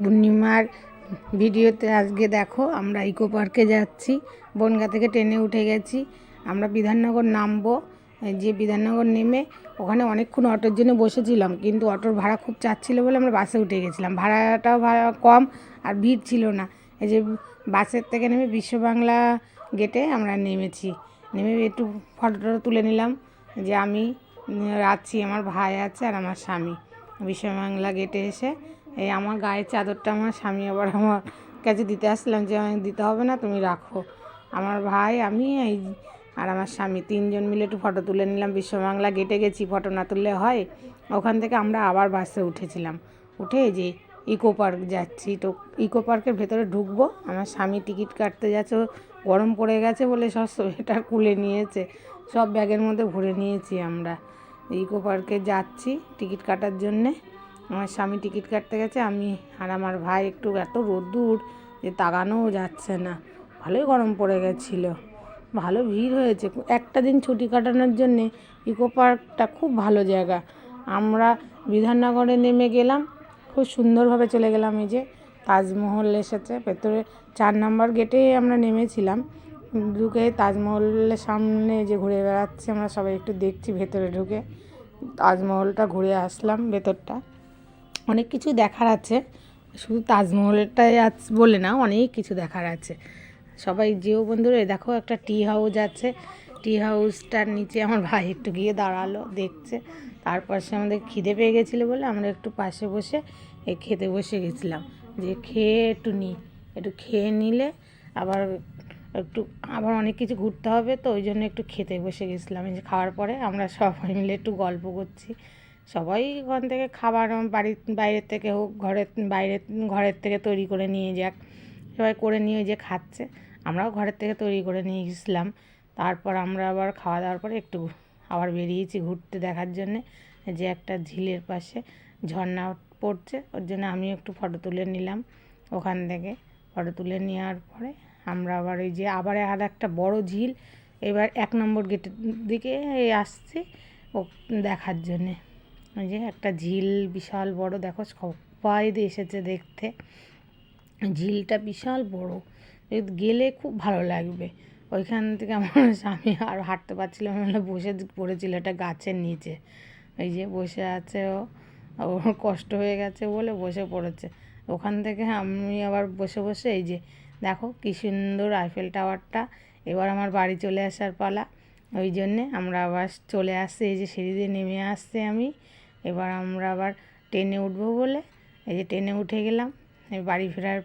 পূর্ণিমার ভিডিওতে আজকে দেখো আমরা ইকো পার্কে যাচ্ছি। বনগা থেকে ট্রেনে উঠে গেছি। আমরা বিধাননগর নামবো। যে বিধাননগর নেমে ওখানে অনেকক্ষণ অটোর জন্য বসেছিলাম, কিন্তু অটোর ভাড়া খুব চাচ্ছিলো বলে আমরা বাসে উঠে গেছিলাম। ভাড়াটাও ভাড়া কম আর ভিড় ছিল না। এই যে বাসের থেকে নেমে বিশ্ববাংলা গেটে আমরা নেমেছি। নেমে একটু ফটো টটো তুলে নিলাম যে আমি আছি আমার ভাই আছে আর আমার স্বামী। বিশ্ববাংলা গেটে এসে এই আমার গায়ের চাদরটা আমার স্বামী আবার আমার কাছে দিতে আসলাম যে আমাকে দিতে হবে না, তুমি রাখো। আমার ভাই, আমি এই আর আমার স্বামী তিনজন মিলে একটু ফটো তুলে নিলাম। বিশ্ববাংলা গেটে গেছি, ফটো না তুললে হয়। ওখান থেকে আমরা আবার বাসে উঠেছিলাম। উঠে যে ইকো পার্ক যাচ্ছি। তো ইকো পার্কের ভেতরে ঢুকবো। আমার স্বামী টিকিট কাটতে যাচ্ছে। গরম পড়ে গেছে বলে সব সোয়েটার খুলে নিয়েছে। সব ব্যাগের মধ্যে ভরে নিয়েছি আমরা। ইকো পার্কে যাচ্ছি টিকিট কাটার জন্যে। আমার স্বামী টিকিট কাটতে গেছে, আমি আর আমার ভাই একটু এত রোদ্দুর যে তাগানোও যাচ্ছে না। ভালোই গরম পড়ে গেছিল। ভালো ভিড় হয়েছে। একটা দিন ছুটি কাটানোর জন্যে ইকো পার্কটা খুব ভালো জায়গা। আমরা বিধাননগরে নেমে গেলাম, খুব সুন্দরভাবে চলে গেলাম এই যে তাজমহল এসেছে। ভেতরে চার নম্বর গেটে আমরা নেমেছিলাম। ঢুকে তাজমহলের সামনে যে ঘুরে বেড়াচ্ছে আমরা সবাই একটু দেখছি ভেতরে ঢুকে। তাজমহলটা ঘুরে আসলাম ভেতরটা। অনেক কিছু দেখার আছে। শুধু তাজমহলটাই আজ বলে না, অনেক কিছু দেখার আছে। সবাই যেও বন্ধুরা দেখো একটা টি হাউস আছে। টি হাউসটার নিচে আমার ভাই একটু গিয়ে দাঁড়াল, দেখছে। তারপর সে আমাদের খিদে পেয়ে গেছিল বলে আমরা একটু পাশে বসে খেতে বসে গেছিলাম। যে খেয়ে একটু নিই একটু খেয়ে নিলে আবার একটু, আবার অনেক কিছু ঘুরতে হবে, তো ওই জন্য একটু খেতে বসে গেছিলাম। এই যে খাওয়ার পরে আমরা সবাই মিলে একটু গল্প করছি। সবাই ওখান থেকে খাবার বাড়ির বাইরের থেকে হোক, ঘরের বাইরে ঘরের থেকে তৈরি করে নিয়ে যাক। সবাই করে নিয়ে যে খাচ্ছে। আমরাও ঘরের থেকে তৈরি করে নিয়ে গেছিলাম তারপর আমরা আবার খাওয়া দাওয়ার পরে একটু আবার বেরিয়েছি ঘুরতে দেখার জন্যে। যে একটা ঝিলের পাশে ঝর্ণা পড়ছে, ওর জন্য আমি একটু ফটো তুলে নিলাম ওখান থেকে। ফটো তুলে নেওয়ার পরে আমরা আবার ওই যে আবার আর একটা বড় ঝিল, এবার এক নম্বর গেটের দিকে আসছি ও দেখার জন্যে। যে একটা ঝিল বিশাল বড়, দেখো সবাই এসেছে দেখতে। ঝিলটা বিশাল বড় গেলে খুব ভালো লাগবে। ওইখান থেকে আমার স্বামী আর হাঁটতে পারছিল না বসে পড়েছিল একটা গাছের নিচে। ওই যে বসে আছে ও কষ্ট হয়ে গেছে বলে বসে পড়েছে। ওখান থেকে আমি আবার বসে বসে এই যে দেখো কী সুন্দর আইফেল টাওয়ারটা। এবার আমার বাড়ি চলে আসার পালা। ওই জন্যে আমরা আবার চলে আসছি, এই যে সিঁড়ি দিয়ে নেমে আসছে আমি। এবার আমরা আবার ট্রেনে উঠবো বলে। এই যে ট্রেনে উঠে গেলাম বাড়ি ফেরার